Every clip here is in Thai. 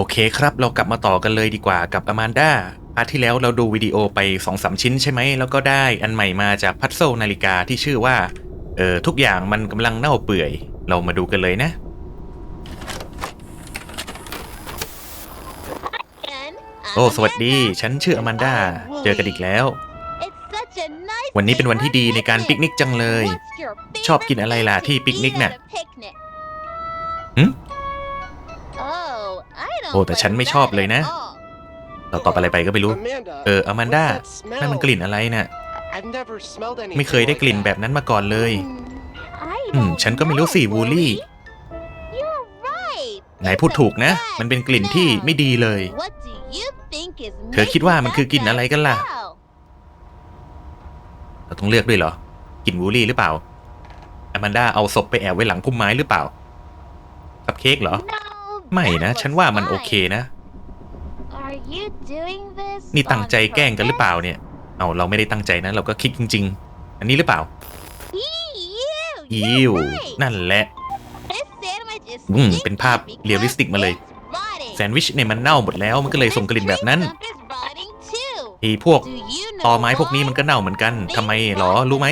โอเคครับเรากลับมาต่อกันเลยดีกว่ากับอ m ม n นดาพาร์ทที่แล้วเราดูวิดีโอไป2อสชิ้นใช่ไหม แล้วก็ได้อันใหม่มาจากพัซเซิลนาฬิกาที่ชื่อว่า เออทุกอย่างมันกำลังเน่าเปื่อย เรามาดูกันเลยนะ โอ้สวัสดี ฉันชื่ออ m ม n นดาเจอกันอีกแล้ว วันนี้เป็นวันที่ดีในการปิกนิกจังเลย ชอบกินอะไรล่ะที่ปิกนิกน่ะหึ โอ้แต่ฉันไม่ชอบเลยนะ เราตอบอะไรไปก็ไม่รู้ เอออ m ม n นดานั่นมันกลิ่นอะไรน่ะไม่เคยได้กลิ่นแบบนั้นมาก่อนเลย อืม ฉันก็ไม่รู้สิวูลี่ไหนพูดถูกนะ มันเป็นกลิ่นที่ไม่ดีเลย เธอคิดว่ามันคือกลิ่นอะไรกันล่ะ เราต้องเลือกด้วยเหรอ กลิ่นวูลี่หรือเปล่าอ m ม n นดาเอาศพไปแอบไว้หลังพุ่มไม้หรือเปล่ากับเค้กเหรอ ไม่นะ ฉันว่ามันโอเคนะ นี่ตั้งใจแกล้งกันหรือเปล่าเนี่ย เอาเราไม่ได้ตั้งใจนะ เราก็คิดจริง ๆ อันนี้หรือเปล่า อิวนั่นแหละ อืมเป็นภาพเรียลลิสติกมาเลยแซนด์วิชเนี่ยมันเน่าหมดแล้ว มันก็เลยส่งกลิ่นแบบนั้นไอ้พวกตตออไม้ไม้พพววกกนี้นี้มัมันนก็ก็เน่าเหมือนกันทำทำไมไมหหรรออรู้ไหม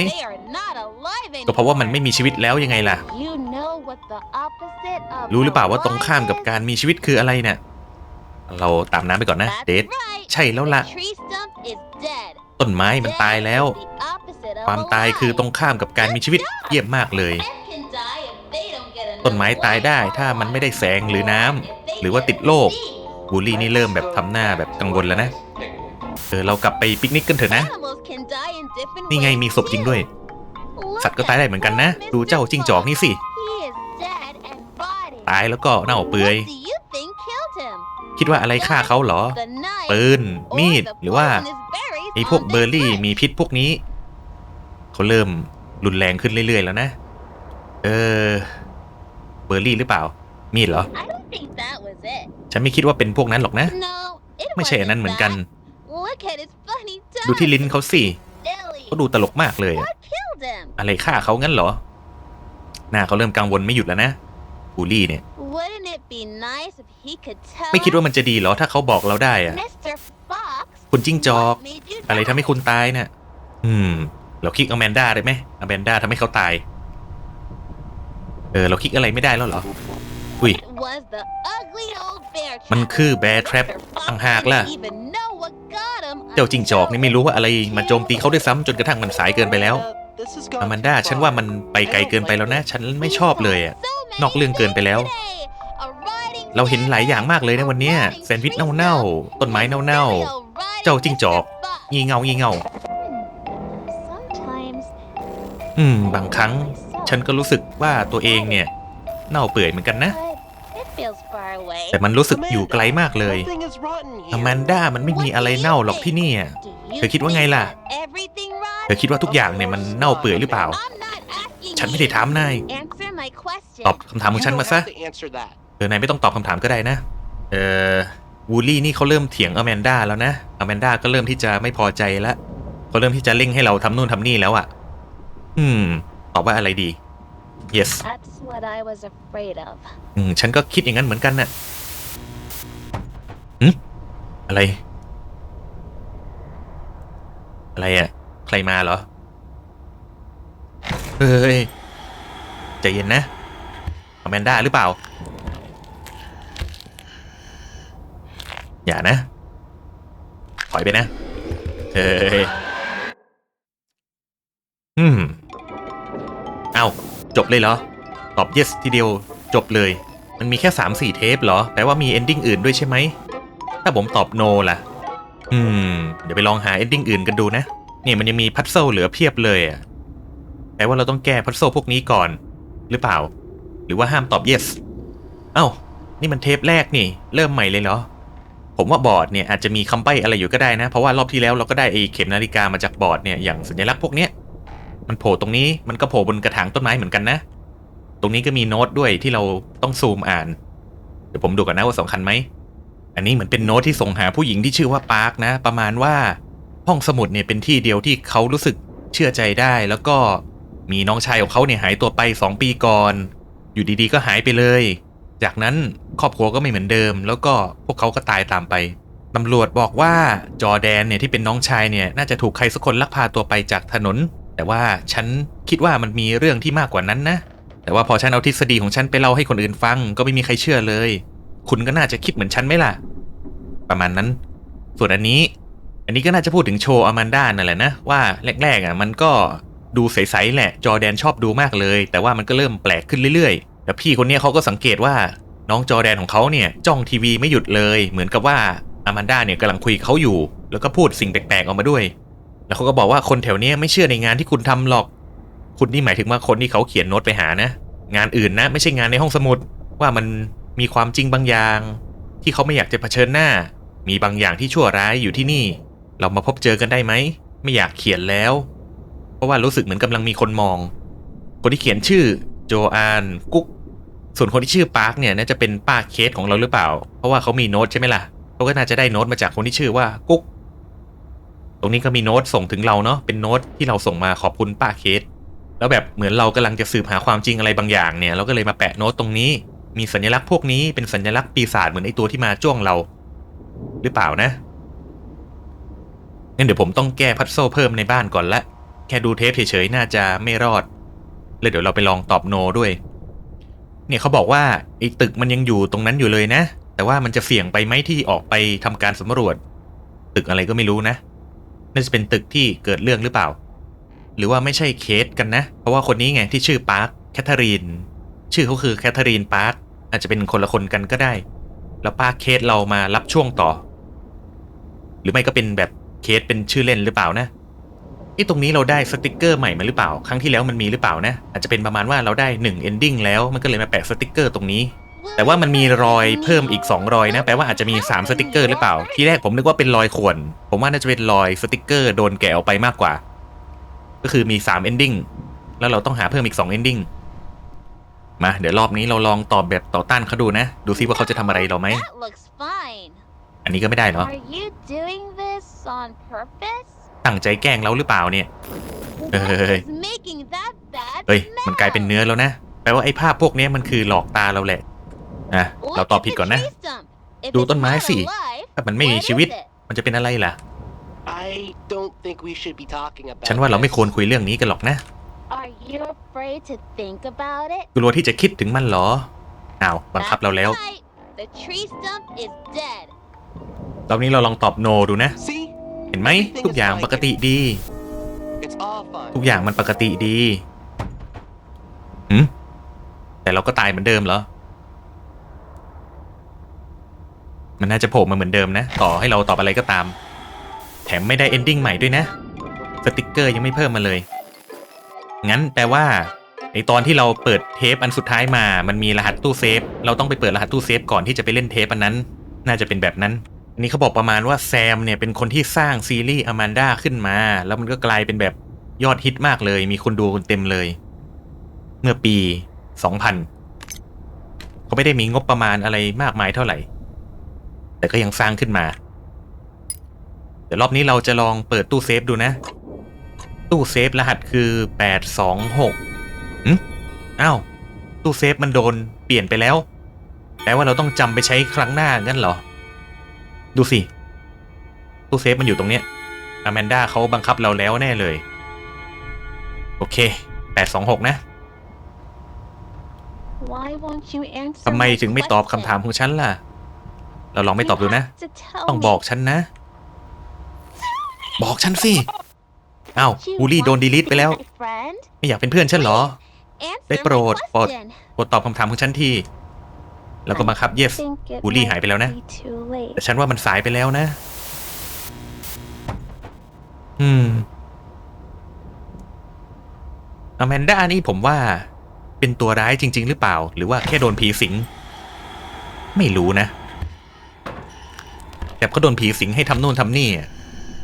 ก็ก็เพเพราะราะว่าว่ามัมันนไม่ไม่มีมีชีชีวิวิตตแล้แล้ววยัยังงไงไงล่ะล่ะ รู้รู้หหรืรืออเปเปล่าล่าว่าว่าตตรรงงข้าข้ามมกักับบกาการรมีมีชีชีวิวิตตคืคือออะอะไรไรน่ะน่ะเราตามน้ำไปก่อนนะ เดทใช่แล้วล่ะ ต้นไม้มันตายแล้วความตายคือตรงข้ามกับการมีชีวิตเยี่ยมมากเลย ต้นไม้ตายได้ถ้ามันไม่ได้แสงหรือน้ำหรือว่าติดโรคบูลลี่นี่เริ่มแบบทำหน้าแบบกังวลแล้วนะเออเรากลับไปปิกนิกกันเถอะนะนี่นี่ไงไงมีมีศศพพจจริริงงด้ด้ววย ย สัตว์ก็ตายได้เหมือนกันนะดูเจ้าจิ้งจอกนี่สิ ตายแล้วก็เน่าเปื่อย คิดว่าอะไรฆ่าเขาเหรอ ปืปืนนมีมีดดหหรืรืออว่าว่าไอ้พวกเบอร์รี่มีพิษพวกนี้ เขาเริ่มรุนแรงขึ้นเรื่อยๆแล้วนะ เออ เบอร์รี่หรือเปล่า มีดเหรอ ฉันไม่คิดว่าเป็นพวกนั้นหรอกนะ ไม่ไม่ใช่ใช่อัอันนนั้นั้นนเหเหมืมืออนนกักันนดูที่ลิ้นเขาสิเขาเขาดูดูตลกมากเลยอะอะไรฆ่าเขางั้นเหรอ หน้าเขาเริ่มกังวลไม่หยุดแล้วนะ บูลลี่เนี่ยไม่ไม่คิคิดดว่าว่ามันจะดีเหรอถ้าเขาบอกเราได้อะคุณจิ้งจอกอะไรอะไรทำทำให้ให้คุณตายเนี่ยอืม เราคลิกอแมนด้าได้ไหมอแมนด้าทำให้เขาตาย เออ เราคลิกอะไรไม่ได้แล้วเหรอ อุ้ยมัมันนคือคือแบร์แทรปต่าต่างงหาหากกล่ะล่ะเจ้าจิงจอกนี่ไม่รู้ว่าอะไรมาโจมตีเขาด้วยซ้ำจนกระทั่งมันสายเกินไปแล้วออแมแมนนด้าด้า ฉัฉันนว่าว่ามัมันนไปไปไกไกลลเกิเกินนไปไปแล้แล้ววนะนะ ฉันไม่ชอบเลยอะ นอกเรื่องเกินไปแล้ว เราเห็นหลายอย่างมากเลยนะวันนี้แซนด์วิชเน่าๆต้นไม้เน่าๆเจ้าจิ้งจอกงีเงางีเงาอืม บางครั้งฉันก็รู้สึกว่าตัวเองเนี่ย เน่าเปื่อยเหมือนกันนะ แต่มันรู้สึกอยู่ไกลมากเลยอแมนด้ามันไม่มีอะไรเน่าหรอกที่นี่เธอคิดว่าไงล่ะ เธอคิดว่าทุกอย่างเนี่ยมันเน่าเปื่อยหรือเปล่า ฉันไม่ได้ถามนาย ตอบคำถามของฉันมาซะ เออนายไม่ต้องตอบคำถามก็ได้นะ เออวูลลี่นี่เขาเริ่มเถียงอแมนด้าแล้วนะ อแมนด้าก็เริ่มที่จะไม่พอใจแล้วเขาเริ่มที่จะเร่งให้เราทำนู่นทำนี่แล้วอะ่ะ อืม ตอบว่าอะไรดี yes อืม ฉันก็คิดอย่างนั้นเหมือนกันน่ะอืมอะไร อะไรอะ่ะ ใครมาเหรอ เฮ้ยใจเย็นนะอแมนด้าหรือเปล่า อย่านะ ถอยไปนะ เฮ้ยอืมเอาจบเลยเหรอ ตอบ yes ทีเดียวจบเลย มันมีแค่สามสี่เทปเหรอ แปลว่ามี ending อื่นด้วยใช่ไหม ถ้าผมตอบ no ล่ะ อืม เดี๋ยวไปลองหา ending อื่นกันดูนะ เนี่ยมันยังมีพัซเซิลเหลือเพียบเลยอะ แปลว่าเราต้องแก้พัซเซิลพวกนี้ก่อน หรือเปล่า หรือว่าห้ามตอบ yes เอ้า นี่มันเทปแรกนี่ เริ่มใหม่เลยเหรอ ผมว่าบอร์ดเนี่ยอาจจะมีคำใบ้อะไรอยู่ก็ได้นะ เพราะว่ารอบที่แล้วเราก็ได้ไอ้เข็มนาฬิกามาจากบอร์ดเนี่ยอย่างสัญลักษณ์พวกเนี้ยมันโผล่ตรงนี้มันก็โผล่บนกระถางต้นไม้เหมือนกันนะ ตรงนี้ก็มีโน้ตด้วยที่เราต้องซูมอ่าน เดี๋ยวผมดูก่อนนะว่าสำคัญไหม อันนี้เหมือนเป็นโน้ตที่ส่งหาผู้หญิงที่ชื่อว่าปาร์คนะ ประมาณว่าห้องสมุดเนี่ยเป็นที่เดียวที่เขารู้สึกเชื่อใจได้ แล้วก็ มีน้องชายของเขาเนี่ยหายตัวไปสองปีก่อน อยู่ดีๆก็หายไปเลย จากนั้นครอบครัวก็ไม่เหมือนเดิม แล้วก็พวกเขาก็ตายตามไปตำรวจบอกว่าจอแดนเนี่ยที่เป็นน้องชายเนี่ยน่าจะถูกใครสักคนลักพาตัวไปจากถนน แต่ว่าฉันคิดว่ามันมีเรื่องที่มากกว่านั้นนะ แต่ว่าพอฉันเอาทฤษฎีของฉันไปเล่าให้คนอื่นฟังก็ไม่มีใครเชื่อเลย คุณก็น่าจะคิดเหมือนฉันไหมล่ะ ประมาณนั้น ส่วนอันนี้ อันนี้ก็น่าจะพูดถึงโชว์อแมนด้านั่นแหละนะว่าแรกๆอะมันก็ ดูใสๆแหละ จอแดนชอบดูมากเลย แต่ว่ามันก็เริ่มแปลกขึ้นเรื่อยๆ แต่พี่คนนี้เขาก็สังเกตว่าน้องจอแดนของเขาเนี่ยจ้องทีวีไม่หยุดเลย เหมือนกับว่าอแมนดาเนี่ยกำลังคุยกับเขาอยู่ แล้วก็พูดสิ่งแปลกๆออกมาด้วย แล้วเขาก็บอกว่าคนแถวเนี้ยไม่เชื่อในงานที่คุณทำหรอก คุณนี่หมายถึงว่าคนที่เขาเขียนโน้ตไปหานะ งานอื่นนะ ไม่ใช่งานในห้องสมุด ว่ามันมีความจริงบางอย่าง ที่เขาไม่อยากจะเผชิญหน้า มีบางอย่างที่ชั่วร้ายอยู่ที่นี่ เรามาพบเจอกันได้ไหม ไม่อยากเขียนแล้ว เพราะว่ารู้สึกเหมือนกำลังมีคนมอง คนที่เขียนชื่อโจอานกุ๊กส่วนคนที่ชื่อปาร์คเนี่ยน่าจะเป็นป้าเคสของเราหรือเปล่า เพราะว่าเขามีโน้ตใช่ไหมล่ะเขาก็น่าจะได้โน้ตมาจากคนที่ชื่อว่ากุ๊กตรงนี้ก็มีโน้ตส่งถึงเราเนาะเป็นโน้ตที่เราส่งมาขอบคุณป้าเคสแล้วแบบเหมือนเรากำลังจะสืบหาความจริงอะไรบางอย่างเนี่ย เราก็เลยมาแปะโน้ตตรงนี้ มีสัญลักษณ์พวกนี้เป็นสัญลักษณ์ปีศาจเหมือนไอตัวที่มาจ้วงเรา หรือเปล่านะงั้นเดี๋ยวผมต้องแก้พัซโซ่เพิ่มในบ้านก่อนละ แค่ดูเทปเฉยๆน่าจะไม่รอดเลยเดี๋ยวเราไปลองตอบโนด้วย เนี่ยเขาบอกว่าไอ้ตึกมันยังอยู่ตรงนั้นอยู่เลยนะ แต่ว่ามันจะเสี่ยงไปไหมที่ออกไปทำการสำรวจ ตึกอะไรก็ไม่รู้นะน่าจะเป็นตึกที่เกิดเรื่องหรือเปล่า หรือว่าไม่ใช่เคสกันนะ เพราะว่าคนนี้ไงที่ชื่อปาร์คแคทเธอรีน ชื่อเขาคือแคทเธอรีนปาร์คอาจจะเป็นคนละคนกันก็ได้ แล้วปาร์คเคสเรามารับช่วงต่อ หรือไม่ก็เป็นแบบเคสเป็นชื่อเล่นหรือเปล่านะ ไอ้ตรงนี้เราได้สติกเกอร์ใหม่มาหรือเปล่า ครั้งที่แล้วมันมีหรือเปล่านะ อาจจะเป็นประมาณว่าเราได้1 ending แล้วมันก็เลยมาแปะสติกเกอร์ตรงนี้ แต่ว่ามันมีรอยเพิ่มอีก 2 รอยนะ แปลว่าอาจจะมี 3 สติกเกอร์หรือเปล่า ที่แรกผมนึกว่าเป็นรอยข่วน ผมว่าน่าจะเป็นรอยสติกเกอร์โดนแกะออกไปมากกว่า ก็คือมี 3 ending แล้วเราต้องหาเพิ่มอีก 2 ending มา เดี๋ยวรอบนี้เราลองตอบแบบต่อต้านเขาดูนะ ดูซิว่าเขาจะทำอะไรเราไหม That looks fine. อันนี้ก็ไม่ได้เหรอ Are you doing this on purpose? ตั้งใจแกล้งเราหรือเปล่าเนี่ย Hey, hey, hey. What is making that bad เฮ้ย มันกลายเป็นเนื้อแล้วนะ แปลว่าไอ้ภาพพวกเนี้ยมันคือหลอกตาเราแหละอะ smell? เราตอบผิดก่อนนะ Look at the tree stump. If ดู it's ต้นไม้ not สิ alive, ถ้ามันไม่มี what ชีวิต is it? มันจะเป็นอะไรล่ะ I don't think we should be talking about ฉันว่าเราไม่ควร this. คุยเรื่องนี้กันหรอกนะ Are you afraid to think about it? กลัวที่จะคิดถึงมันเหรอ อ้าว บังคับเราแล้ว That's right. The tree stump is dead. รอบนี้เราลองตอบโนดูนะ See? เห็นไหมทุกอย่างปกติดี It's all fine. ทุกอย่างมันปกติดีหืมแต่เราก็ตายเหมือนเดิมเหรอ มันน่าจะโผล่มาเหมือนเดิมนะ ต่อให้เราตอบอะไรก็ตาม แถมไม่ได้เอนดิ้งใหม่ด้วยนะ สติกเกอร์ยังไม่เพิ่มมาเลย งั้นแปลว่าไอตอนที่เราเปิดเทปอันสุดท้ายมา มันมีรหัสตู้เซฟ เราต้องไปเปิดรหัสตู้เซฟก่อนที่จะไปเล่นเทปอันนั้น น่าจะเป็นแบบนั้นอั นนี้เขาบอกประมาณว่าแซมเนี่ยเป็นคนที่สร้างซีรีส์อแมนด้าขึ้นมา แล้วมันก็กลายเป็นแบบยอดฮิตมากเลย มีคนดูกันเต็มเลย เมื่อปี2000เขาไม่ได้มีงบประมาณอะไรมากมายเท่าไหร่ แต่ก็ยังสร้างขึ้นมา เดี๋ยวรอบนี้เราจะลองเปิดตู้เซฟดูนะ ตู้เซฟรหัสคือ826หืมอ้าว ตู้เซฟมันโดนเปลี่ยนไปแล้ว แปลว่าเราต้องจำไปใช้ครั้งหน้างั้นเหรอ ดูสิ ตู้เซฟมันอยู่ตรงเนี้ยอแมนด้าเขาบังคับเราแล้วแน่เลย โอเค826นะ Why won't you answer ทำไม my ถึงไม่ตอบ question? คำถามของฉันล่ะ เราลองไม่ตอบดูนะ You have to tell ต้อง me. บอกฉันนะ บอกฉันสิอ้าว You บูลลี่ want โดนดีลิท to ไป be แล้ว my friend? ไม่อยากเป็นเพื่อนฉันเหรอ Answer ได้โปรด my โปรด question. โปรดตอบคำถามของฉันที แล้วก็บังคับ yes Think it บูลลี่ might หายไปแล้วนะ be too late. แต่ฉันว่ามันสายไปแล้วนะ อืมอแมนด้านี่ผมว่า เป็นตัวร้ายจริง ๆ หรือเปล่า หรือว่าแค่โดนผีสิง ไม่รู้นะ แต่เขาโดนผีสิงให้ทำโน่นทำนี่อะ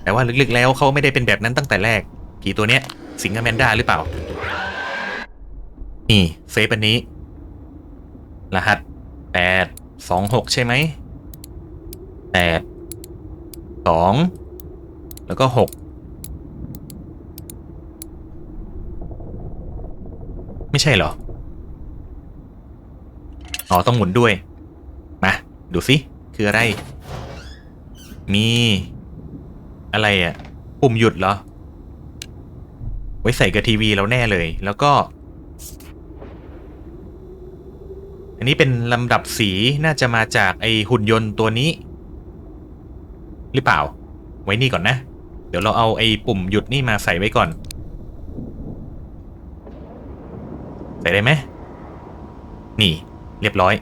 แต่ว่าลึกๆแล้วเขาไม่ได้เป็นแบบนั้นตั้งแต่แรก ผีตัวเนี้ย สิงอแมนด้าหรือเปล่า นี่เซฟอันนี้ รหัส แปดสองหกใช่ไหมแปดสองแล้วก็หกไม่ใช่เหรออ๋ออ๋อ ต้องหมุนด้วย มา ดูสิ คืออะไร มี อะไรอะ่ะ ปุ่มหยุดเหรอ ไว้ใส่กับทีวีเราแน่เลย แล้วก็ อันนี้เป็นลำดับสีน่าจะมาจากไอหุ่นยนต์ตัวนี้ หรือเปล่า ไว้นี่ก่อนนะ เดี๋ยวเราเอาไอปุ่มหยุดนี่มาใส่ไว้ก่อน ใส่ได้ไหมนี่ เรียบร้อย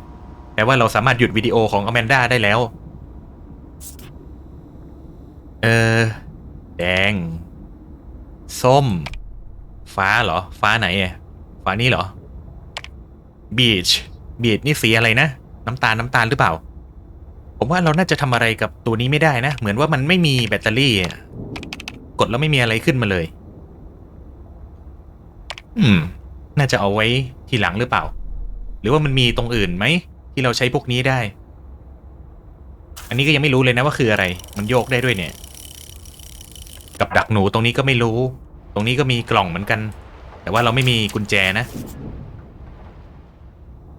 แปลว่าเราสามารถหยุดวิดีโอของอแมนด้าได้แล้ว เออ แดง ส้ม ฟ้าเหรอ ฟ้าไหนอะฟ้านี่เหรอบี ชบีชนี่สีอะไรนะ น้ำตาลน้ำตาลหรือเปล่า ผมว่าเราน่าจะทำอะไรกับตัวนี้ไม่ได้นะ เหมือนว่ามันไม่มีแบตเตอรี่อะกดแล้วไม่มีอะไรขึ้นมาเลย อืม น่าจะเอาไว้ทีหลังหรือเปล่า หรือว่ามันมีตรงอื่นไหม ที่เราใช้พวกนี้ได้ อันนี้ก็ยังไม่รู้เลยนะว่าคืออะไร มันโยกได้ด้วยเนี่ย กับดักหนูตรงนี้ก็ไม่รู้ ตรงนี้ก็มีกล่องเหมือนกัน แต่ว่าเราไม่มีกุญแจนะ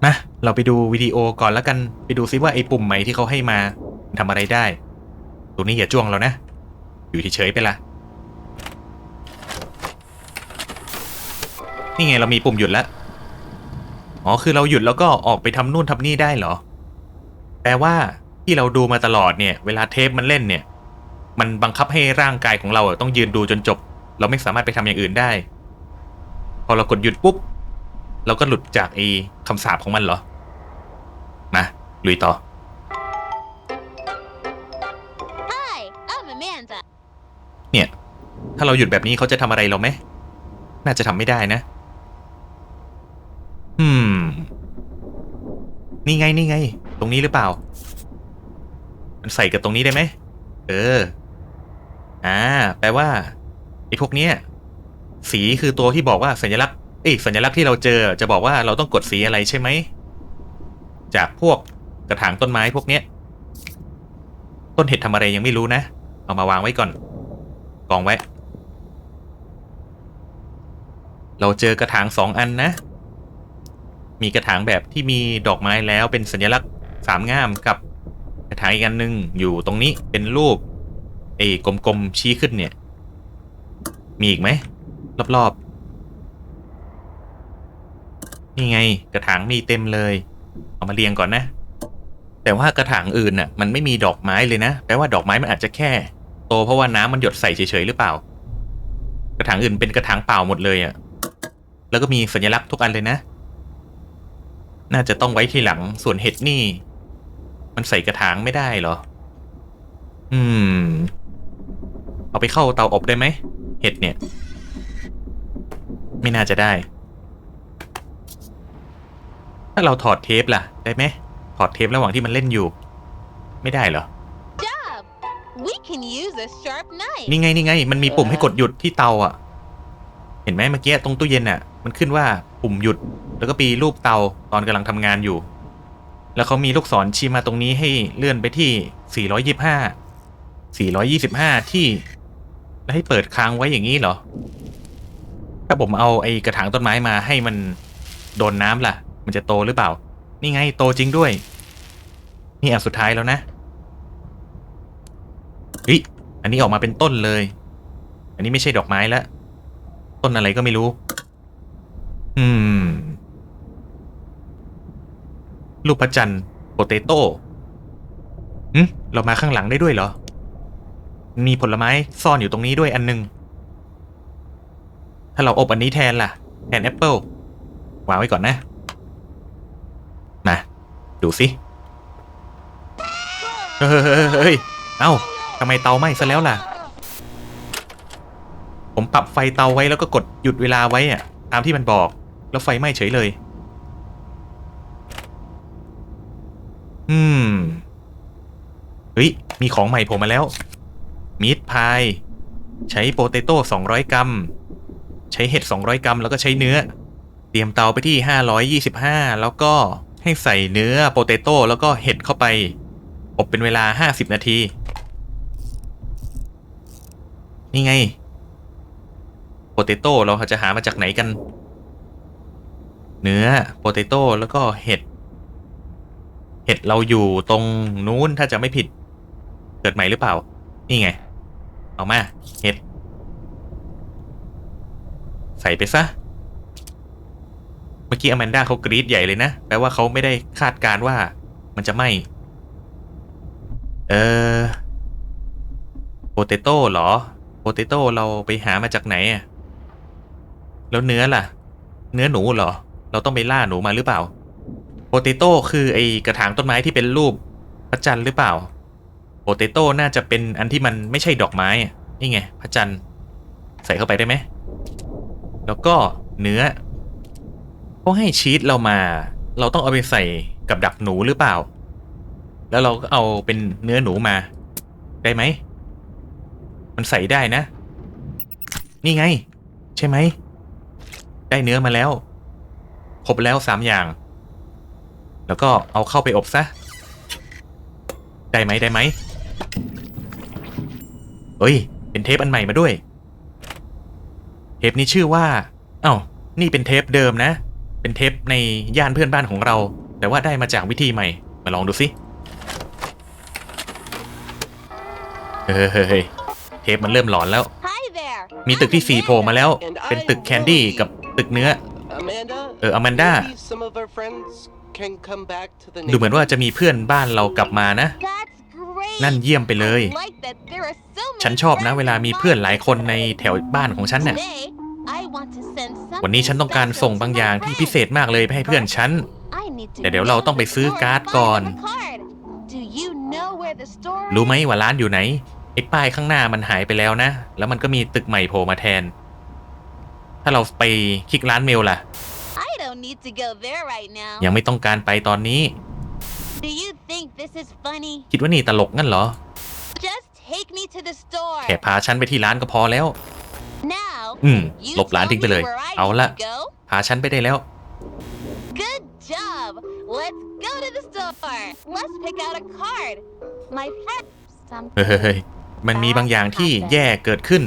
มาเราไปดูวิดีโอก่อนแล้วกัน ไปดูซิว่าไอ้ปุ่มใหม่ที่เขาให้มาทำอะไรได้ ตัวนี้อย่าจ้วงเรานะ อยู่เฉยๆไปละ นี่ไงเรามีปุ่มหยุดแล้ว อ๋อคือเราหยุดแล้วก็ออกไปทำนู่นทำนี่ได้เหรอ แปลว่าที่เราดูมาตลอดเนี่ย เวลาเทปมันเล่นเนี่ย มันบังคับให้ร่างกายของเราต้องยืนดูจนจบ เราไม่สามารถไปทำอย่างอื่นได้ พอเรากดหยุดปุ๊บ เราก็หลุดจากไอ้คำสาปของมันเหรอ มาลุยต่อ Hi, I'm Amanda. เนี่ย ถ้าเราหยุดแบบนี้เขาจะทำอะไรเราไหม น่าจะทำไม่ได้นะ อืม นี่ไงนี่ไง ตรงนี้หรือเปล่า มันใส่กับตรงนี้ได้ไหม เออ อ่า แปลว่าไอ้พวกเนี้ย สีคือตัวที่บอกว่าสัญลักษณ์ เอ้สัญลักษณ์ที่เราเจอจะบอกว่าเราต้องกดสีอะไรใช่ไหม จากพวกกระถางต้นไม้พวกเนี้ย ต้นเห็ดทำอะไรยังไม่รู้นะ เอามาวางไว้ก่อน กองไว้ เราเจอกระถางสองอันนะ มีกระถางแบบที่มีดอกไม้แล้วเป็นสัญลักษณ์สามง่ามกับกระถางอีกอันหนึ่งอยู่ตรงนี้เป็นรูปไอ้กลมๆชี้ขึ้นเนี่ย มีอีกไหมรอบๆ นี่ไง กระถางมีเต็มเลย เอามาเรียงก่อนนะ แต่ว่ากระถางอื่นน่ะ มันไม่มีดอกไม้เลยนะ แปลว่าดอกไม้มันอาจจะแค่ โตเพราะว่าน้ำมันหยดใส่เฉยๆหรือเปล่า กระถางอื่นเป็นกระถางเปล่าหมดเลยอะ่ะ แล้วก็มีสัญลักษณ์ทุกอันเลยนะ น่าจะต้องไว้ทีหลัง ส่วนเห็ดนี่ มันใส่กระถางไม่ได้เหรอ อืม เอาไปเข้าเตาอบได้ไหม เห็ดเนี่ย ไม่น่าจะได้ ถ้าเราถอดเทปล่ะ ได้ไหมถอดเทประหว่างที่มันเล่นอยู่ ไม่ได้เหรอ Job. We can use a sharp knife. นี่ไงนี่ไง มันมีปุ่มให้กดหยุดที่เตาอะ เห็นไหมเมื่อกี้ตรงตู้เย็นอะ มันขึ้นว่าปุ่มหยุด แล้วก็ปีรูปเตาตอนกำลังทำงานอยู่ แล้วเขามีลูกศรชี้มาตรงนี้ให้เลื่อนไปที่ 425 425 ที่ แล้วให้เปิดค้างไว้อย่างนี้เหรอ ถ้าผมเอาไอ้กระถางต้นไม้มาให้มันโดนน้ำล่ะ มันจะโตหรือเปล่า นี่ไงโตจริงด้วย นี่อันสุดท้ายแล้วนะเฮ้ยอันนี้ออกมาเป็นต้นเลย อันนี้ไม่ใช่ดอกไม้แล้วต้นอะไรก็ไม่รู้ อืม ลูกพระจันทร์โปเตโต้อืมเรามาข้างหลังได้ด้วยเหรอ มีผลไม้ซ่อนอยู่ตรงนี้ด้วยอันหนึง ถ้าเราอบอันนี้แทนล่ะ แทนแอปเปิลวางไว้ก่อนนะ ดูสิเฮ้ยเฮ้ยเฮ้ยเอ้าทำไมเตาไหม้ซะแล้วล่ะ ผมปรับไฟเตาไว้แล้วก็กดหยุดเวลาไว้อะตามที่มันบอก แล้วไฟไหม้เฉยเลย อืม เฮ้ย มีของใหม่ผมมาแล้ว มีดพาย ใช้โปเตโต้200 กรัม ใช้เห็ด 200 กรัม แล้วก็ใช้เนื้อ เตรียมเตาไปที่ 525 แล้วก็ ให้ใส่เนื้อโปเตโต้แล้วก็เห็ดเข้าไป อบเป็นเวลา50นาที นี่ไง โปเตโต้เราจะหามาจากไหนกัน เนื้อโปเตโต้แล้วก็เห็ด เห็ดเราอยู่ตรงนู้นถ้าจะไม่ผิด เกิดใหม่หรือเปล่า นี่ไง เอามา เห็ด ใส่ไปซะ มื่อกี้อแมนด้าเขากรี๊ดใหญ่เลยนะ แปลว่าเขาไม่ได้คาดการณ์ว่ามันจะไหมเออโปเตโต้เหรอโปเตโต้เราไปหามาจากไหนอะแล้วเนื้อล่ะ เนื้อหนูเหรอ เราต้องไปล่าหนูมาหรือเปล่าโปเตโต้คือไอกระถางต้นไม้ที่เป็นรูปพระจันทร์หรือเปล่าโปเตโต้น่าจะเป็นอันที่มันไม่ใช่ดอกไม้อะนี่ไงพระจันทร์ใส่เข้าไปได้ไหม แล้วก็เนื้อ เขาให้ชีสเรามา เราต้องเอาไปใส่กับดักหนูหรือเปล่า แล้วเราก็เอาเป็นเนื้อหนูมา ได้ไหม มันใส่ได้นะ นี่ไง ใช่ไหม ได้เนื้อมาแล้ว ครบแล้วสามอย่าง แล้วก็เอาเข้าไปอบซะ ได้ไหมได้ไหมเฮ้ย เป็นเทปอันใหม่มาด้วย เทปนี้ชื่อว่า เอ้า นี่เป็นเทปเดิมนะ เป็นเทปในย่านเพื่อนบ้านของเรา แต่ว่าได้มาจากวิธีใหม่ มาลองดูสิเฮ้ยเฮ้ยเฮ้ยเทปมันเริ่มหลอนแล้ว Hi there. มีตึกที่สี่โผล่มาแล้ว เป็นตึกแคนดี้กับตึกเนื้อ Amanda? เออ Amanda Maybe some of our friends can come back to the ดูเหมือนว่าจะมีเพื่อนบ้านเรากลับมานะ That's great. นั่นเยี่ยมไปเลย I like that there are so many ฉันชอบนะเวลามีเพื่อนหลายคนในแถวบ้านของฉันเนี่ย วันนี้ฉันต้องการส่งบางอย่างที่พิเศษมากเลยไปให้เพื่อนฉัน แต่เดี๋ยวเราต้องไปซื้อการ์ดก่อน รู้ไหมว่าร้านอยู่ไหน ไอ้ป้ายข้างหน้ามันหายไปแล้วนะ แล้วมันก็มีตึกใหม่โผล่มาแทน ถ้าเราไปคลิกร้านเมลล่ะ ยังไม่ต้องการไปตอนนี้ คิดว่านี่ตลกงั้นเหรอ แค่พาฉันไปที่ร้านก็พอแล้ว อืม you ลบร้าน tell ทิ้งไปเลย me where I เอา need ละ to go. พาฉันไปได้แล้ว Good job. Let's go to the store. Let's pick out a card. My pet. Some. เฮ้ย มันมีบางอย่างที่แย่เกิดขึ้น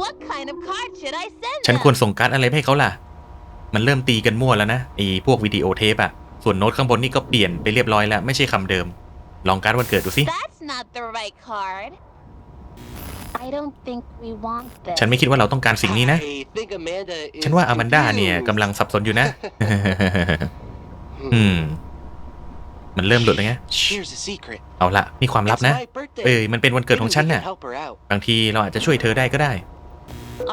What kind of card should I send ฉัน them? ควรส่งการ์ดอะไรไปให้เขาล่ะ มันเริ่มตีกันมั่วแล้วนะไอ้พวกวิดีโอเทปอะส่วนโน้ตข้างบนนี่ก็เปลี่ยนไปเรียบร้อยแล้ว ไม่ใช่คำเดิม ลองการ์ดวันเกิดดูสิ That's not the right card. I don't think we want this. ฉันไม่คิดว่าเราต้องการสิ่งนี้นะ I think Amanda is ฉันว่าอแมนด้าเนี่ย confused. กำลังสับสนอยู่นะ อืม มันเริ่มหลุดแล้วไง Here's a secret. เอาละนี่ความลับ It's นะ my birthday. เอ้ย มันเป็นวันเกิดของฉัน Maybe we น่ะ can help her out. บางทีเราอาจจะช่วยเธอได้ก็ได้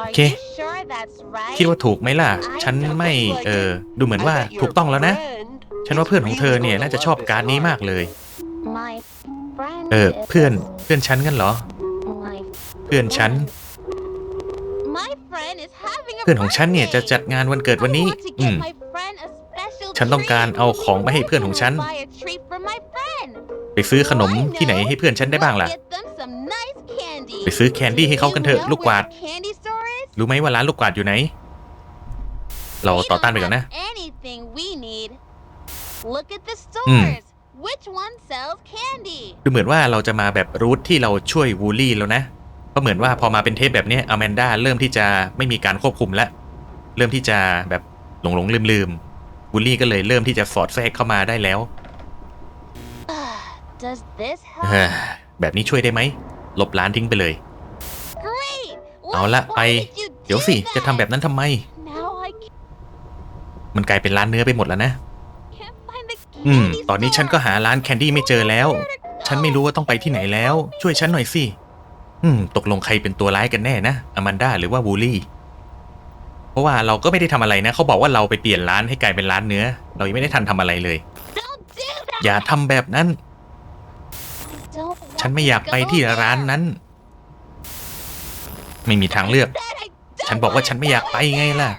Are Okay. you sure that's right? คิดว่าถูกไหมล่ะ ฉันไม่ เออ ดูเหมือนว่า I bet your ถูกต้องแล้วนะ friend ฉันว่าเพื่อนของเธอเนี่ย น่าจะชอบการ์ดนี้มากเลย My friend เออ is- เพื่อน เพื่อนฉันกันเหรอ My เพื่อนฉัน My friend is having a เพื่อนของฉันเนี่ยจะจัดงานวันเกิดวันนี้ I want to get อืม my friend a special ฉันต้องการ treat. เอาของไปให้เพื่อนของฉัน Buy a treat for my friend. ไปซื้อขนมที่ไหนให้เพื่อนฉันได้บ้างล่ะ Let's get them some nice candy. ไปซื้อแคนดี้ให้เขากันเถอะ You know ลูกกวาด where the candy store is? รู้ไหมว่าร้านลูกกวาดอยู่ไหน เรา We ต่อต้าน don't ไปก่อนนะ have Anything we need. Look at the อืม stores. Which one sells candy? ดูเหมือนว่าเราจะมาแบบรูทที่เราช่วยวูลลี่แล้วนะ ก็เหมือนว่าพอมาเป็นเทปแบบเนี้อแมนด้าเริ่มที่จะไม่มีการควบคุมแล้วเริ่มที่จะแบบหลงหลงลืมลืมๆวูลลี่ก็เลยเริ่มที่จะสอดแทรกเข้ามาได้แล้ว Does this เฮ้ย help? แบบนี้ช่วยได้ไหมลบร้านทิ้งไปเลย Great. เอาละ Why ไป did you เดี๋ยว do สิ จะทำ that? แบบนั้นทำไม Now I can't มันกลายเป็นร้านเนื้อไปหมดแล้วนะ find the อืม candy ตอนนี้ฉันก็ store. หาร้านแคนดี้ไม่เจอแล้ว Where to go? ฉันไม่รู้ว่าต้องไปที่ไหนแล้ว ช่วยฉันหน่อยสิ อืม ตกลงใครเป็นตัวร้ายกันแน่นะอแมนด้าหรือว่าวูลลี่ เพราะว่าเราก็ไม่ได้ทำอะไรนะ เขาบอกว่าเราไปเปลี่ยนร้านให้กลายเป็นร้านเนื้อ เรายังไม่ได้ทันทำอะไรเลย Don't do that. อย่าทำแบบนั้น Don't want ฉันไม่อยากไปที่ to go ร้าน there. นั้น ไม่มีทางเลือก Said I don't ฉันบอกว่า wanna ฉันไม่อยากไป go ไงล่ะ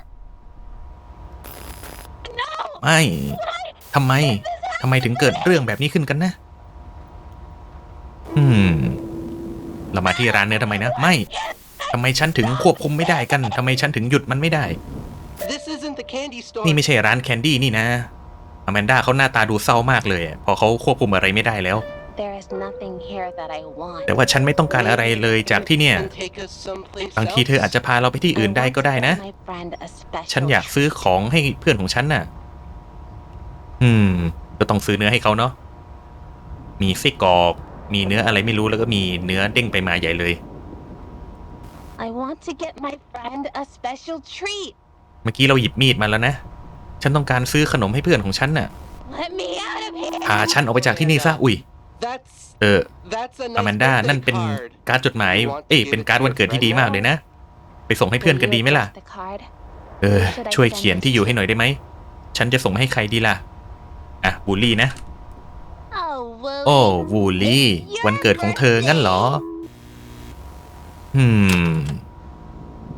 there. No. ไม่ทำไมทำไมถึงเกิดเรื่องแบบนี้ขึ้นกันนะ อืม เรามาที่ร้านเนื้อทำไมนะไม่ทำไมฉันถึงควบคุมไม่ได้กันทำไมฉันถึงหยุดมันไม่ได้ This isn't the candy store. นี่ไม่ใช่ร้านแคนดี้นี่นะอแมนด้าเขาหน้าตาดูเศร้ามากเลยอะพอเขาควบคุมอะไรไม่ได้แล้ว There is nothing here that I want. แต่ว่าฉันไม่ต้องการอะไรเลยจากที่เนี่ย Can take us someplace บางทีเธออาจจะพาเราไปที่อื่นได้ก็ได้นะ I want to get my friend a special ฉันอยากซื้อของให้เพื่อนของฉันน่ะ อืม ก็ต้องซื้อเนื้อให้เขาเนาะ มีไส้กรอก มีเนื้ออะไรไม่รู้แล้วก็มีเนื้อเด้งไปมาใหญ่เลย I want to get my friend a special treat. เมื่อกี้เราหยิบมีดมาแล้วนะ ฉันต้องการซื้อขนมให้เพื่อนของฉันน่ะ Let me out of here. พาฉันออกไปจากที่นี่ซะอุ้ย That's เออ that's a อ nice แมนด้า birthday นั่นเป็น card. การ์ดจดหมาย เอ้ยเป็นการ์ดวันเกิดที่ดีมากเลยนะ ไปส่งให้เพื่อนกันดีไหมล่ะ The card. เออ ช่วยเขียนที่อยู่ให้หน่อยได้ไหม ฉันจะส่งให้ใครดีล่ะ อะบูลลี่นะ Oh, well. โอ้ วูลลี่ วันเกิดของเธองั้นเหรอ อืม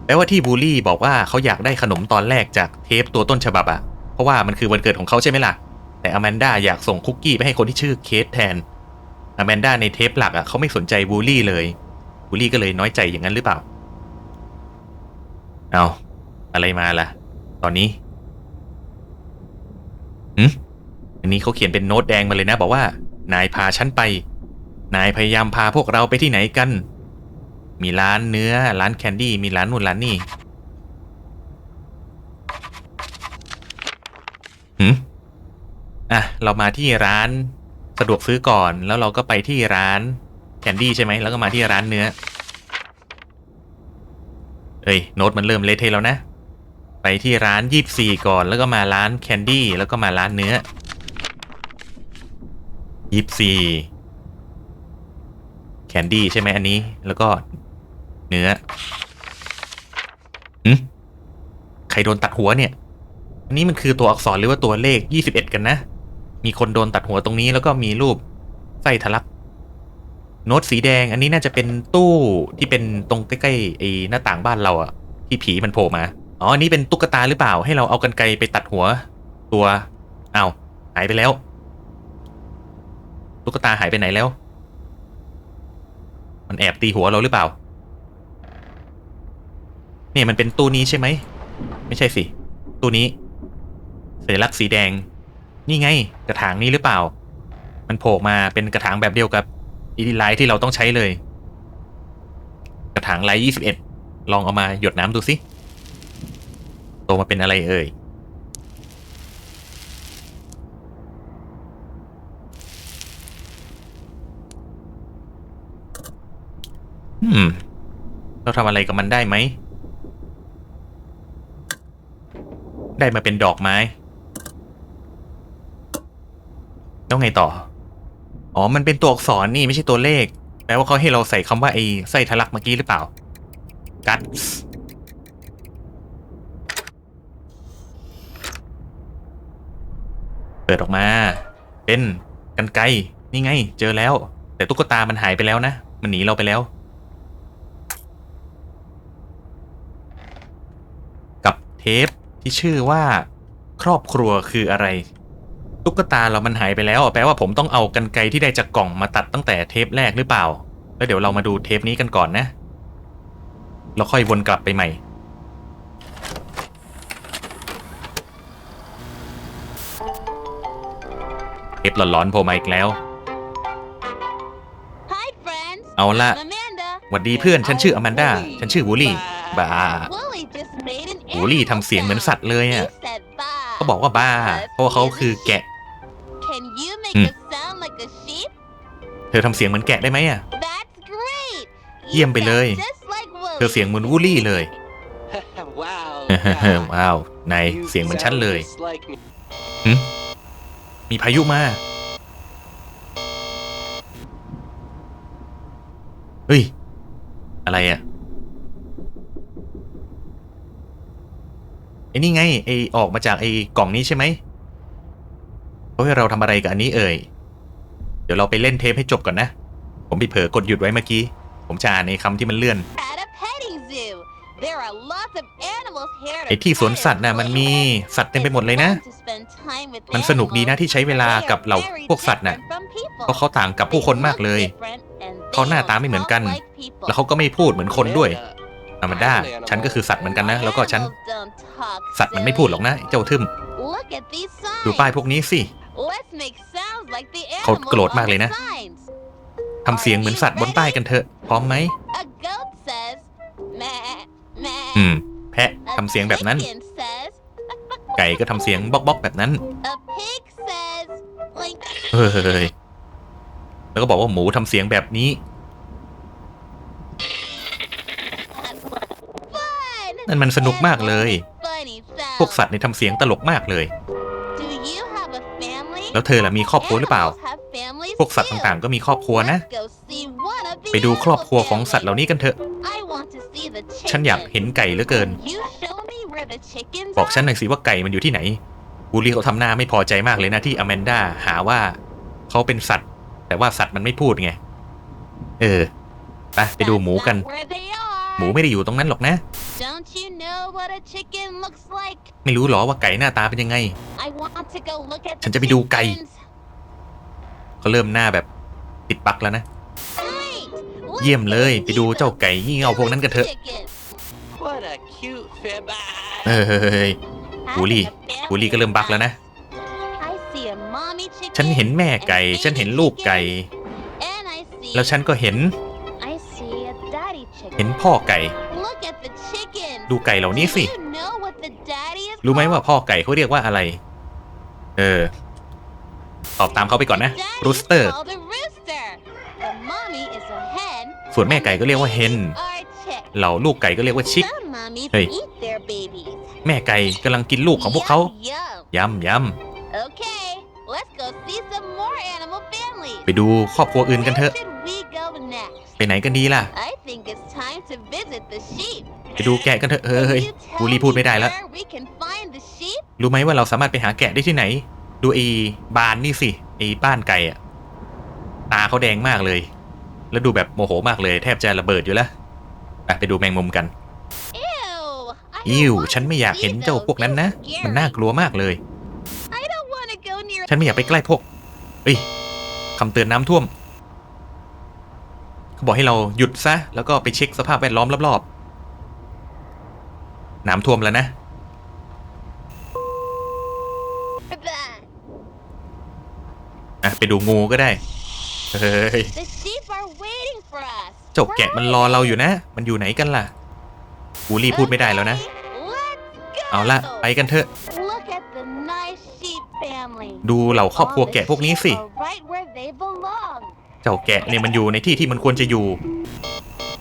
แปลว่าที่บูลลี่บอกว่าเขาอยากได้ขนมตอนแรกจากเทปตัวต้นฉบับอะเพราะว่ามันคือวันเกิดของเขาใช่ไหมล่ะ แต่อแมนด้าอยากส่งคุกกี้ไปให้คนที่ชื่อเคสแทน อแมนด้าในเทปหลักอะเขาไม่สนใจบูลลี่เลย บูลลี่ก็เลยน้อยใจอย่างนั้นหรือเปล่า เอาอะไรมาล่ะ ตอนนี้หืมอันนี้เขาเขียนเป็นโน้ตแดงมาเลยนะ บอกว่า นายพาฉันไป นายพยายามพาพวกเราไปที่ไหนกัน มีร้านเนื้อ ร้านแคนดี้ มีร้านนู่นร้านนี่หืมอะ เรามาที่ร้านสะดวกซื้อก่อน แล้วเราก็ไปที่ร้านแคนดี้ใช่ไหม แล้วก็มาที่ร้านเนื้อ เอ้ย โน้ตมันเริ่มเละเทะแล้วนะ ไปที่ร้านยี่สี่ก่อน แล้วก็มาร้านแคนดี้ แล้วก็มาร้านเนื้อ ยี่สี่แคนดี้ใช่ไหมอันนี้ แล้วก็เนื้อหึใครโดนตัดหัวเนี่ย อันนี้มันคือตัวอักษรหรือว่าตัวเลขยี่สิบเอ็ดกันนะ มีคนโดนตัดหัวตรงนี้แล้วก็มีรูปไส้ทะลัก โน้ตสีแดง อันนี้น่าจะเป็นตู้ที่เป็นตรงใกล้ๆไอ้หน้าต่างบ้านเราอะที่ผีมันโผล่มา อ๋อ อันนี้เป็นตุ๊กตาหรือเปล่า ให้เราเอากันไกรไปตัดหัว ตัว เอาหายไปแล้ว ตุ๊กตาหายไปไหนแล้ว มันแอบตีหัวเราหรือเปล่าเนี่ยมันเป็นตู้นี้ใช่ไหม ไม่ใช่สิ ตู้นี้สัญลักษณ์สีแดง นี่ไง กระถางนี้หรือเปล่า มันโผล่มาเป็นกระถางแบบเดียวกับอีดีไลท์ที่เราต้องใช้เลย กระถางไลท์ยี่สิบเอ็ดลองเอามาหยดน้ำดูสิ โตมาเป็นอะไรเอ่ย อืม เราทำอะไรกับมันได้ไหม ได้มาเป็นดอกไม้ แล้วไงต่อ อ๋อ มันเป็นตัวอักษรนี่ไม่ใช่ตัวเลข แปลว่าเขาให้เราใส่คำว่าไอ้ไส้ทะลักเมื่อกี้หรือเปล่า guts เปิดออกมา เป็นกันไกนี่ไง เจอแล้ว แต่ตุ๊กตามันหายไปแล้วนะ มันหนีเราไปแล้ว กับ เทปที่ชื่อว่าครอบครัวคืออะไร ตุ๊กตาเรามันหายไปแล้วแปลว่าผมต้องเอากันไกรที่ได้จากกล่องมาตัดตั้งแต่เทปแรกหรือเปล่า แล้วเดี๋ยวเรามาดูเทปนี้กันก่อนนะ เราค่อยวนกลับไปใหม่ เทปหลอนๆโผล่มาอีกแล้ว Hi, friends. เอาละ I'm Amanda. หวัดดีเพื่อน ฉันชื่ออแมนดา ฉันชื่อวูลี่ บ้า Wooly just made an วู ลี่ animal ทำเสียงเหมือนสัตว์เลย sound. อะ He said baa. เขาบอกว่าบ้า เพราะว่าเขาคือแกะ Can you make Hmm. a sound like a sheep? เธอทำเสียงเหมือนแกะได้ไหมอะ That's great. เยี่ยมไปเลย sound just like เธอเสียงเหมือนวูลี่เลย wow. ว้าว นาย You เสียงเหมือนฉัน sound เลย just like me. มีพายุมา เฮ้ย อะไรอะ่ ไอ้นี่ไงไอ้ออกมาจากไอ้กล่องนี้ใช่ไหมเขาให้เราทำอะไรกับอันนี้เอ่ย เดี๋ยวเราไปเล่นเทปให้จบก่อนนะ ผมไปเผลอกดหยุดไว้เมื่อกี้ ผมจะอ่านในคำที่มันเลื่อน At a petting zoo. There are lots of animals here to ไอ้ที่สวนสัตว์น่ะมันมีสัตว์เต็มไปหมดเลยนะ It's fun to spend time with มันสนุกดีนะที่ใช้เวลากับเหล่าพวกสัตว์น่ะ เพราะเขาต่างกับผู้คนมากเลย เขาหน้าตาไม่เหมือนกัน แล้วเขาก็ไม่พูดเหมือนคนด้วย Amanda, ธรรมดาฉันก็คือสัตว์เหมือนกันนะ แล้วก็ฉัน สัตว์มันไม่พูดหรอกนะเจ้าทึมดูป้ายพวกนี้สิเขาเขาโกโกรรธธมามากกเลเลยยนะนะทำเสียงเหมือนสัตว์บนป้ายกันเถอะ พร้อมไหมอือืมมแพะทำทำเสีเสียยงงแบแบบบนั้นั้นนไก่ก็ทำเสียงบ๊อกบ๊อกแบบนั้นเฮ้ยแล้วก็บอกว่าหมูทำเสียงแบบนี้ Fun! นั่นมันสนุกมากเลย Funny sound. พวกสัตว์ในทำเสียงตลกมากเลย Do you have a family? แล้วเธอล่ะมีครอบครัวหรือเปล่า Animals have families พวกสัตว์ too. ต่างๆ ก็มีครอบครัวนะ Let's go see one of the ไปดูครอบครัว animal ของสัตว์เหล่านี้กันเถอะ families. I want to see the ฉันอยาก chickens. เห็นไก่เหลือเกิน You show me where the chickens บอก are? ฉันหน่อยสิว่าไก่มันอยู่ที่ไหน บูลลี่เขาทำหน้าไม่พอใจมากเลยนะที่อแมนดาหาว่าเขาเป็นสัตว์ แต่ว่าสัตว์มันไม่พูดไง เออ ไปไปดูหมูกัน That's not where they are. หมูไม่ได้อยู่ตรงนั้นหรอกนะ Don't you know what a chicken looks like? ไม่รู้หรอว่าไก่หน้าตาเป็นยังไง I want to go look at ฉัน the จะไปดูไก่ chickens. เขาเริ่มหน้าแบบติดบักแล้วนะ Great. Let's เยี่ยมเลย go ไปดู see เจ้า the ไก่งี่เง่าพวกนั้นกันเถอะ chickens. What a cute fib. เออเฮ้ยเฮ้ยบูลลี่ Having a family บูลลี่ก็เริ่มบักแล้วนะ I see a mommy chicken ฉันเห็นแม่ไก่ ฉันเห็นลูกไก่ and I see แล้วฉันก็เห็น I see a daddy chicken. เห็นพ่อไก่ ดูไก่เหล่านี้สิ Do you know what the daddy is รู้ไหมว่า called? พ่อไก่เขาเรียกว่าอะไร เออ ตอบตามเขาไปก่อนนะ Daddy รูสเตอร์ is called a rooster. The mommy is a hen. ส่วนแม่ไก่ก็เรียกว่าเฮน Are chick. เหล่าลูกไก่ก็เรียกว่าชิก Some mummies Hey. eat their babies. แม่ไก่กำลังกินลูกของพวกเขา Yum, yum. ยำย Okay, let's go see some more animal families. ำไปดูครอบครัวอื่นกันเถอะ Where should we go next? ไปไหนกันดีล่ะ I think it's time to visit the sheep. ไปดูแกะกันเถอะเฮ้ย Can you บูล tell ลี่พูดไม่ได้ me แล้ว where we can find the sheep? รู้ไหมว่าเราสามารถไปหาแกะได้ที่ไหน ดูไอ้บานนี่สิไอ้บ้านไก่อะตาเขาแดงมากเลย แล้วดูแบบโมโหมากเลย แทบจะระเบิดอยู่แล้วไปไปดูแมงมุมกัน Ew! I อิว don't want ฉันไม่อยาก to เห็น see เจ้า those. พวกนั้นนะ They're มันน่า scary. กลัวมากเลย I don't want to go near ฉันไม่อยากไปใกล้พวก เอ้ยคำเตือนน้ำท่วม เขาบอกให้เราหยุดซะ แล้วก็ไปเช็คสภาพแวดล้อมรอบๆ น้ำท่วมแล้วนะ that. อะ ไปดูงูก็ได้ เฮ้ย The sheep are waiting for us. เจ้าแกะมันรอเราอยู่นะ มันอยู่ไหนกันล่ะบูลลี่พูดไม่ได้แล้วนะ Okay, let's go. เอาละไปกันเถอะ Look at the nice sheep family. ดูเหล่าครอบครัวแกะพวกนี้สิ All the sheep are right where they belong. เจ้าแกะเนี่ยมันอยู่ในที่ที่มันควรจะอยู่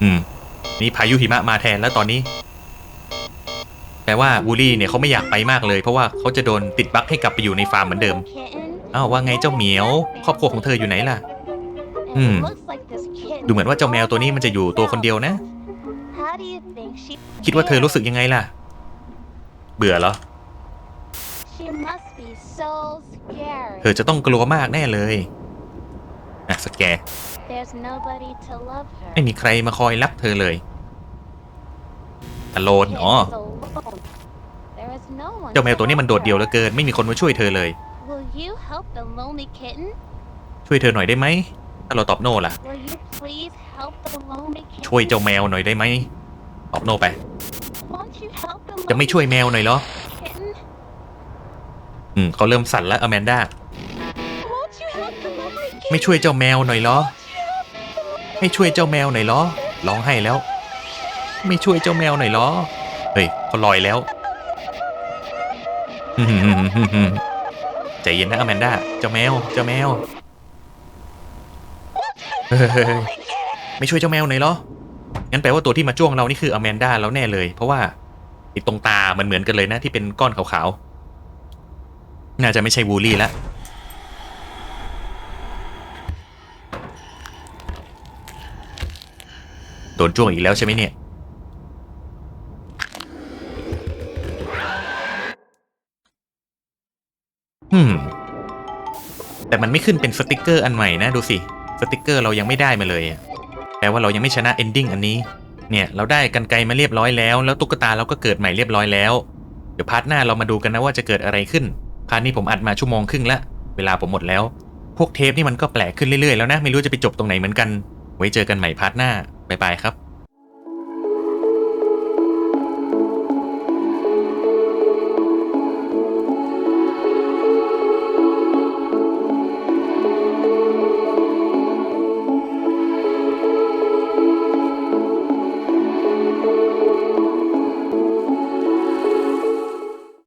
อืม นี่พายุหิมะมาแทนแล้วตอนนี้ แต่ว่าบูลลี่เนี่ยเขาไม่อยากไปมากเลย เพราะว่าเขาจะโดนติดบั๊กให้กลับไปอยู่ในฟาร์มเหมือนเดิม Kitten. อ้าวว่าไงเจ้าเหมียว ครอบครัวของเธออยู่ไหนล่ะ And Hmm. it looks like this kitten ดูเหมือนว่าเจ้าแมวตัวนี้มันจะอยู่ตัวคนเดียวนะ How do you think she คิดว่าเธอรู้สึกยังไงล่ะ เบื่อเหรอ She must be so เธอ scary. จะต้องกลัวมากแน่เลยอะสแกร์ There's nobody to love her. ไม่มีใครมาคอยรักเธอเลยอโลนอ๋อ Kitten's alone. There is no one เจ้าแมว to ตัวนี้มัน love โดดเดี่ยวเห her. ลือเกินไม่มีคนมาช่วยเธอเลย Will you help the lonely kitten? ช่วยเธอหน่อยได้ไหมถ้าเราตอบโน่ล่ะ Will you please help the lonely kitten? ช่วยเจ้าแมวหน่อยได้ไหมตอบโน่ไป Won't you help the จะไม่ lonely ช่วยแมวหน่อยเหรอ kitten? อืมเขาเริ่มสั่นแล้วอแมนดา Won't you help the lonely kitten? ไม่ช่วยเจ้าแมวหน่อยเหรอ ไม่ช่วยเจ้าแมวหน่อยเหรอ ร้องให้แล้ว ไม่ช่วยเจ้าแมวหน่อยเหรอ เฮ้ยเขาลอยแล้วใจเย็นนะอแมนด้าเจ้าแมว เจ้าแมวเฮ้ยไม่ช่วยเจ้าแมวหน่อยเหรอ งั้นแปลว่าตัวที่มาจ้วงเรานี่คืออแมนด้าแล้วแน่เลย เพราะว่าไอ้ตรงตามันเหมือนกันเลยนะที่เป็นก้อนขาวๆ น่าจะไม่ใช่วูลลี่แล้วโดนจ้วงอีกแล้วใช่ไหมเนี่ย ม แต่มันไม่ขึ้นเป็นสติกเกอร์อันใหม่นะดูสิ สติกเกอร์เรายังไม่ได้มาเลยแปลว่าเรายังไม่ชนะเอนดิ้งอันนี้ เนี่ย เราได้กันไกลมาเรียบร้อยแล้ว แล้วตุ๊กตาเราก็เกิดใหม่เรียบร้อยแล้ว เดี๋ยวพาร์ทหน้าเรามาดูกันนะว่าจะเกิดอะไรขึ้น พาร์ทนี้ผมอัดมาชั่วโมงครึ่งละ เวลาผมหมดแล้ว พวกเทปนี่มันก็แปลกขึ้นเรื่อยๆแล้วนะ ไม่รู้จะไปจบตรงไหนเหมือนกัน ไว้เจอกันใหม่พาร์ทหน้า บ๊ายบายครับ